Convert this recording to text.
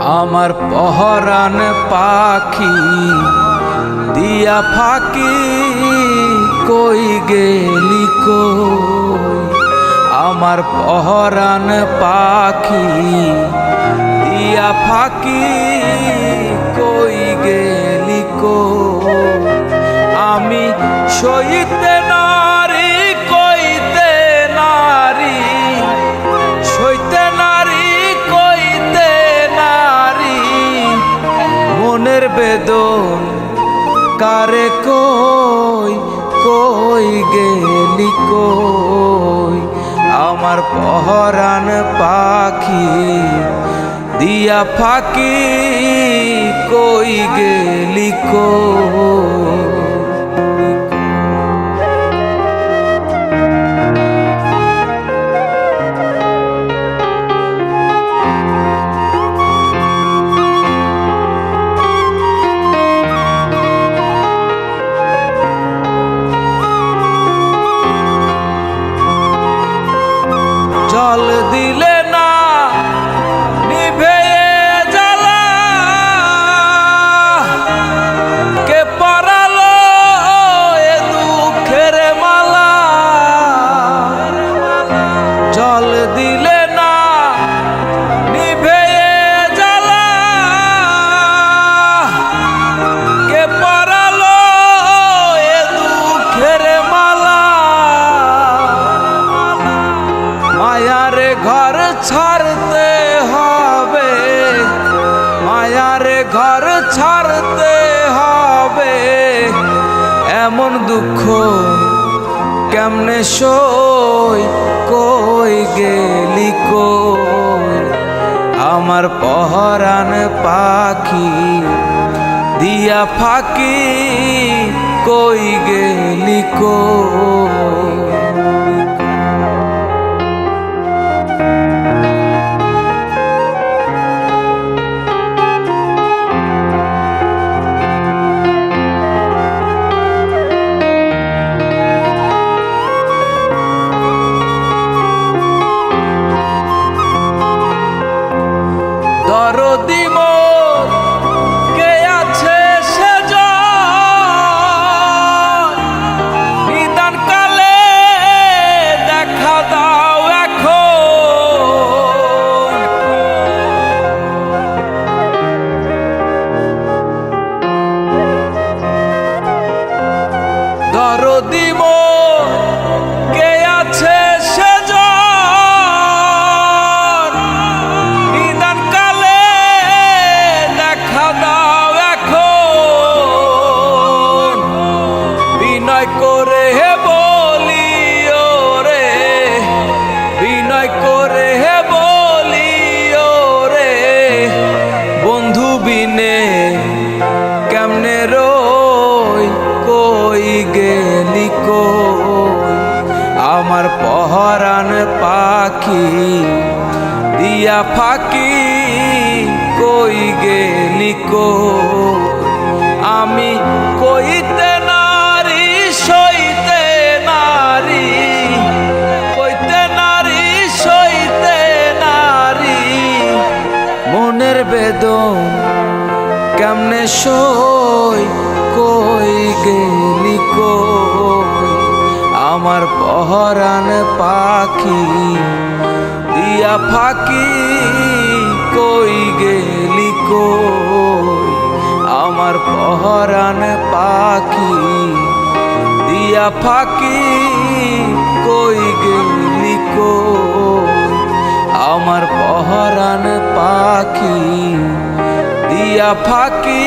আমার পহরান পাখি দিয়া ফাঁকি কই গেলি কই? আমার পহরান পাখি দিয়া ফাঁকি কারে কই? কই গেলি কই? আমার পহরান পাখি দিয়া ফাঁকি কই গেলি কই? ঘর ছাড়তে হবে। মায়ারে ঘর ছাড়তে হবে। এমন দুঃখ কেমনে সই, কই গেলি কই? আমার পহরান পাখি দিয়া ফাঁকি, কই গেলি কই? দরদি পাখি দিয়া ফাঁকি কই গেলি কই আমি কইতে নারী, সইতে নারী, কইতে নারী, সইতে নারী। মনের বেদন কেমনে সই কই গেলি কই আমার পহরান পাখি, দিয়া ফাঁকি কই গেলি কই? আমার পহরান পাখি, দিয়া ফাঁকি কই গেলি কই? আমার পহরান পাখি, দিয়া ফাঁকি